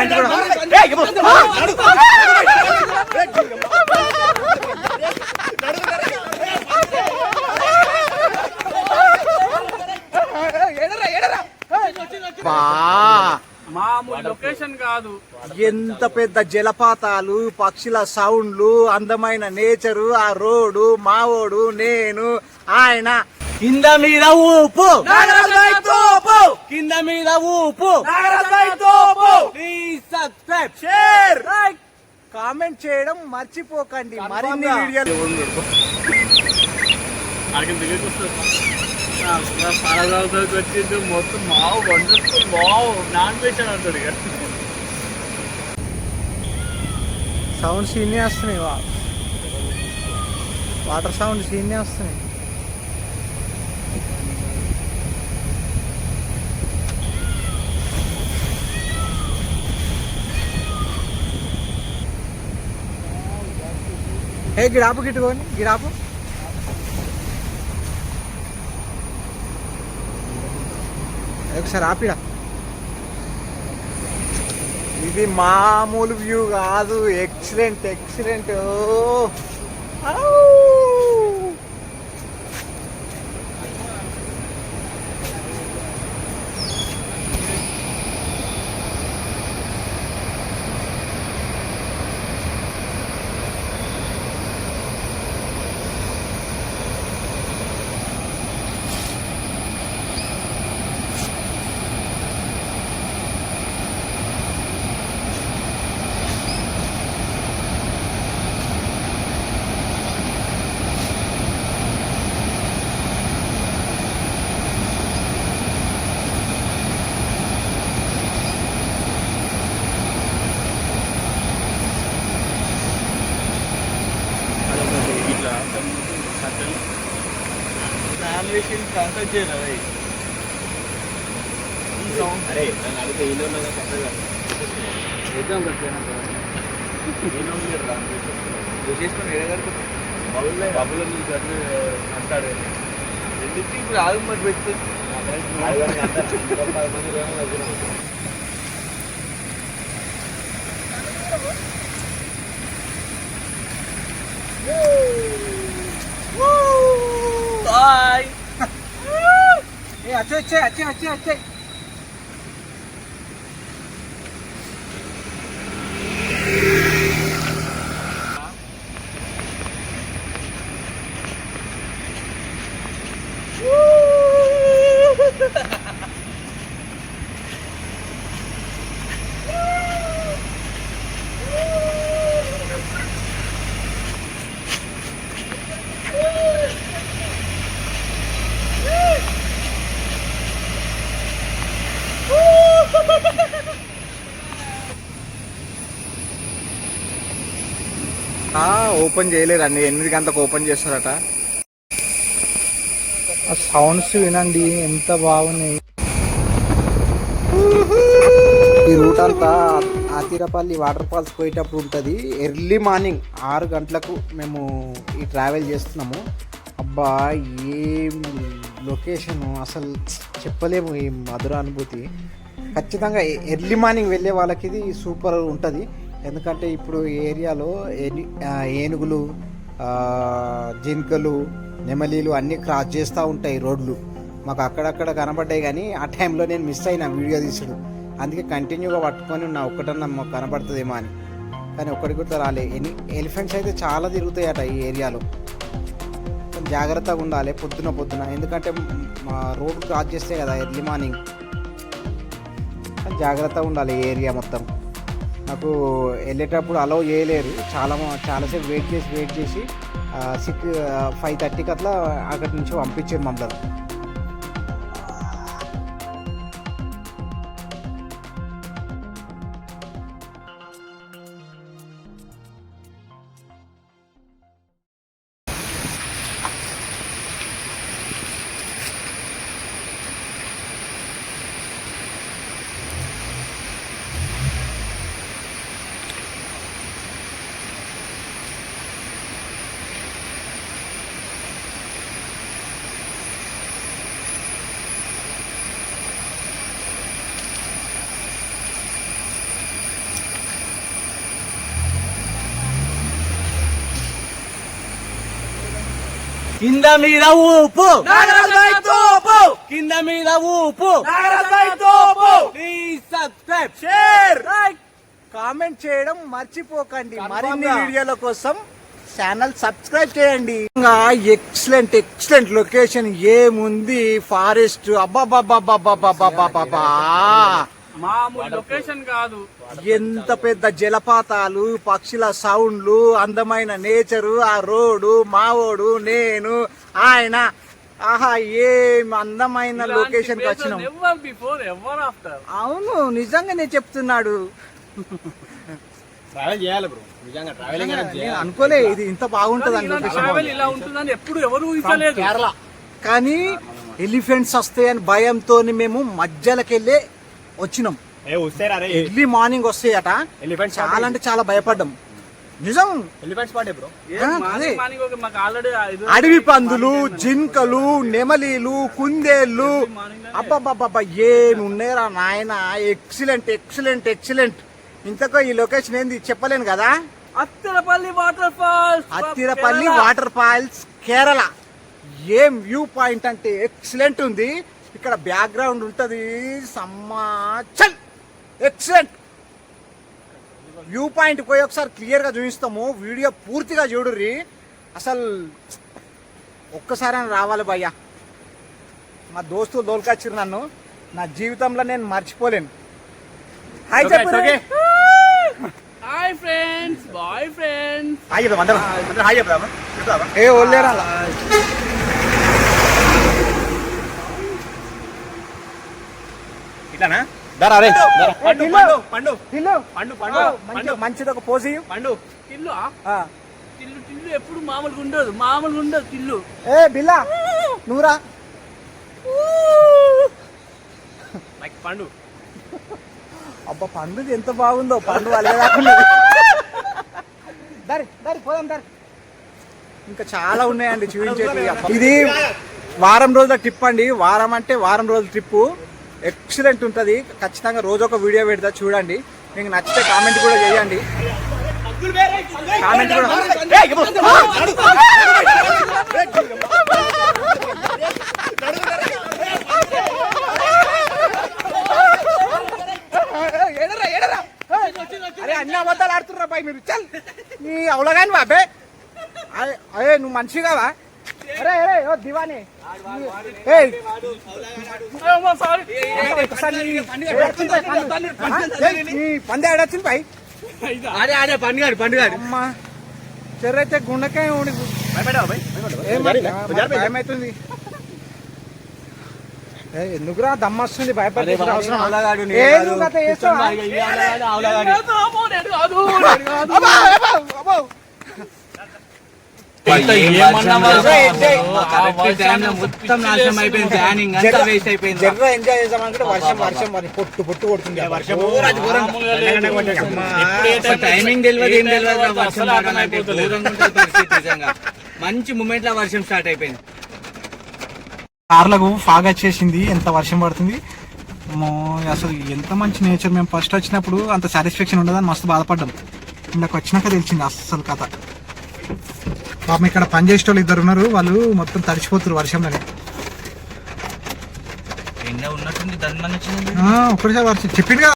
Comment కూడా. Location కాదు. ఎంత పెద్ద జలపాతాలు పక్షుల సౌండ్లు అందమైన నేచరు ఆ రోడ్డు మావోడు నేను ఆయన. కింద మీద ఊపు. కింద మీద ఊపు. ప్లీజ్ సబ్స్క్రైబ్ షేర్ కామెంట్ చేయడం మర్చిపోకండి. మరిన్ని వీడియోలు వచ్చింది. మొత్తం మావు వండర్ఫుల్ మావు నాన్ వెజ్ అని అంటాడు ఇక. సౌండ్ సీనే వస్తున్నాయి వాటర్ సౌండ్ సీనే వస్తున్నాయి ఏ గిడాపు గిట్టుకోని గిడాపు. ఒకసారి ఆపిడా ఇది మామూలు వ్యూ కాదు. ఎక్సలెంట్ ఎక్సలెంట్ ఓ నాన్ వెజ్ కాంటాక్ట్ చేయాలి ఈ సౌండ్ అరే నన్ను అడిగితే ఈ లోన్ చేద్దాం కట్టినా చేసుకొని ఎడగడుతుంది బబుల్ బబుల్ నుంచి అట్లా అంటాడు. ఎందుకు ఇప్పుడు ఆగు మరి పెడుతుంది 这这这这这 ఓపెన్ చేయలేదండి. ఎనిమిది గంటలకు ఓపెన్ చేస్తారట. ఆ సౌండ్స్ వినండి ఎంత బాగున్నాయి. ఈ రూట్ అంతా ఆతిరపల్లి వాటర్ ఫాల్స్ పోయేటప్పుడు ఉంటుంది. ఎర్లీ మార్నింగ్ ఆరు గంటలకు మేము ఈ ట్రావెల్ చేస్తున్నాము. అబ్బా ఏం లొకేషన్? అసలు చెప్పలేము ఈ మధుర అనుభూతి. ఖచ్చితంగా ఎర్లీ మార్నింగ్ వెళ్ళే వాళ్ళకి ఇది సూపర్ ఉంటుంది. ఎందుకంటే ఇప్పుడు ఈ ఏరియాలో ఏనుగులు జింకలు నెమలీలు అన్నీ క్రాస్ చేస్తూ ఉంటాయి రోడ్లు. మాకు అక్కడక్కడ కనబడ్డాయి కానీ ఆ టైంలో నేను మిస్ అయిన వీడియో తీసుడు. అందుకే కంటిన్యూగా పట్టుకొని ఉన్నా ఒక్కటన్నా మాకు కనబడుతుందేమో అని. కానీ ఒక్కడి కూడా రాలే. ఎన్ని ఎలిఫెంట్స్ అయితే చాలా తిరుగుతాయట ఈ ఏరియాలో. జాగ్రత్తగా ఉండాలి పొద్దున పొద్దున. ఎందుకంటే మా రోడ్ క్రాస్ చేస్తే కదా ఎర్లీ మార్నింగ్. జాగ్రత్తగా ఉండాలి ఈ ఏరియా మొత్తం. నాకు వెళ్ళేటప్పుడు అలౌ చేయలేరు. చాలా మ- చాలాసేపు వెయిట్ చేసి వెయిట్ చేసి సిక్స్ ఫైవ్ థర్టీకి అట్లా అక్కడి నుంచి పంపించారు మమ్మల్ని. కింద మీద ఊపు. కింద మీద ఊపు. ప్లీజ్ సబ్స్క్రైబ్ షేర్ కామెంట్ చేయడం మర్చిపోకండి. మరిన్ని వీడియోల కోసం ఛానల్ సబ్స్క్రైబ్ చేయండి. ఎక్సలెంట్ ఎక్సలెంట్ లొకేషన్ ఏముంది? ఫారెస్ట్. అబ్బాబాబాబాబాబాబాబా మామూలు లొకేషన్ కాదు. ఎంత పెద్ద జలపాతాలు పక్షుల సౌండ్లు అందమైన నేచరు ఆ రోడ్డు మావోడు నేను ఆయన ఆహా ఏం అందమైన లొకేషన్ వచ్చినాం. ఎవర్ బిఫోర్ ఎవర్ ఆఫ్టర్ అవును నిజంగానే చెప్తున్నాడు. ట్రావెల్ చేయాలి బ్రో నిజంగా ట్రావెలింగ్ నేను అనుకోలే ఇది ఇంత బాగుంటది అని ట్రావెల్ ఇలా ఉంటుందని ఎప్పుడు ఎవరు ఊహించలేదు. కేరళ కానీ ఎలిఫెంట్స్ వస్తాయని భయంతో మేము మధ్యలోకెళ్ళి వచ్చినాం. ఏ వస్తారా రే. ఎర్లీ మార్నింగ్ వస్తాయట. ఎలిఫెంట్స్ చాలా అంటే చాలా భయపడ్డాం. నిజం? ఎలిఫెంట్స్ పాటే బ్రో అడవి పందులు జింకలు నెమలీలు కుందేళ్ళు. అబ్బబ్బబ్బబ్బా ఏమి ఉన్నాయిరా నాయన? ఎక్సలెంట్ ఎక్సలెంట్ ఎక్సలెంట్ ఇంతకో ఈ లొకేషన్ ఏంది? చెప్పలేను కదా? Athirappilly water falls Athirappilly water falls Kerala. ఏం వ్యూ పాయింట్ అంటే ఎక్సలెంట్ ఉంది. ఇక్కడ బ్యాక్గ్రౌండ్ ఉంటది. సమ్మా చల్! ఎక్సలెంట్ వ్యూ పాయింట్ పోయి ఒకసారి క్లియర్గా చూపిస్తాము. వీడియో పూర్తిగా చూడుర్రి. అసలు ఒక్కసారి రావాలి భయ్యా. మా దోస్తులు దోల్కొచ్చిర్రు నన్ను. నా జీవితంలో నేను మర్చిపోలేను. హాయ్ Okay, చెప్పు. okay. Hi friends bye friends hi చెప్దాం అందరం హాయ్ చెప్దామా ఏ ఒళ్ళేరా ఇట్లానా? దరా రే దరా. పండు పండు పండు. పండు పండు మంచి మంచిది ఒక పోజ్ ఇయ్యి. పండు. టిల్లు ఆ? టిల్లు టిల్లు ఎప్పుడు మామూలుగా ఉండదు మామూలుగా ఉండదు టిల్లు. ఏ బిల్లా! నువ్వురా లైక్ పండు. అబ్బా పండుగ ఎంత బాగుందో పండు అలగదాకున్నది దారి దారి పోదాం దారి. ఇంకా చాలా ఉన్నాయండి చూపించేది ఇది వారం రోజుల ట్రిప్ అండి. వారం అంటే వారం రోజుల ట్రిప్ ఎక్సలెంట్ ఉంటుంది. ఖచ్చితంగా రోజు ఒక వీడియో పెడతా చూడండి. మీకు నచ్చితే కామెంట్ కూడా చేయండి. కామెంట్ కూడా. అరే అన్ని అబద్ధాలు ఆడుతుర్రా బాయ్ మీరు? చల్. నీ అవలగాని బాబే అరే అరే నువ్వు మనిషి కావా? అరే అరే ఓ దివాని ఏయ్ పంది ఆడొచ్చింది పై అరే అరే పండుగాడు పండుగాడు అమ్మా చెర్రైతే గుండకాయ ఉండి ఏమైతుంది ఎందుకురా దమ్మస్తుంది భయపడే అవసరం మొత్తం నాశనం అయిపోయింది. ప్లానింగ్ అంతా వేస్ట్ అయిపోయింది. జర్ర ఎంజాయ్ వర్షం వర్షం మరి పొట్టు పొట్టు కొడుతుంది వర్షం టైమింగ్ తెలియదు ఏం తెలియదు వర్షం మంచి మూమెంట్లో వర్షం స్టార్ట్ అయిపోయింది. కార్లకు ఫాగ్ వచ్చేసింది. ఎంత వర్షం పడుతుంది? అమ్మో, అసలు ఎంత మంచి నేచర్. మేము ఫస్ట్ వచ్చినప్పుడు అంత సాటిస్ఫాక్షన్ ఉండదని మస్తు బాధపడ్డాం. ఇందాక వచ్చినాక తెలిసింది అస్సలు కథ. పాపం ఇక్కడ పనిచేసే వాళ్ళు ఇద్దరు ఉన్నారు. వాళ్ళు మొత్తం తడిచిపోతారు వర్షంలోనే. ఒకటిసారి వర్షం చెప్పింది కదా.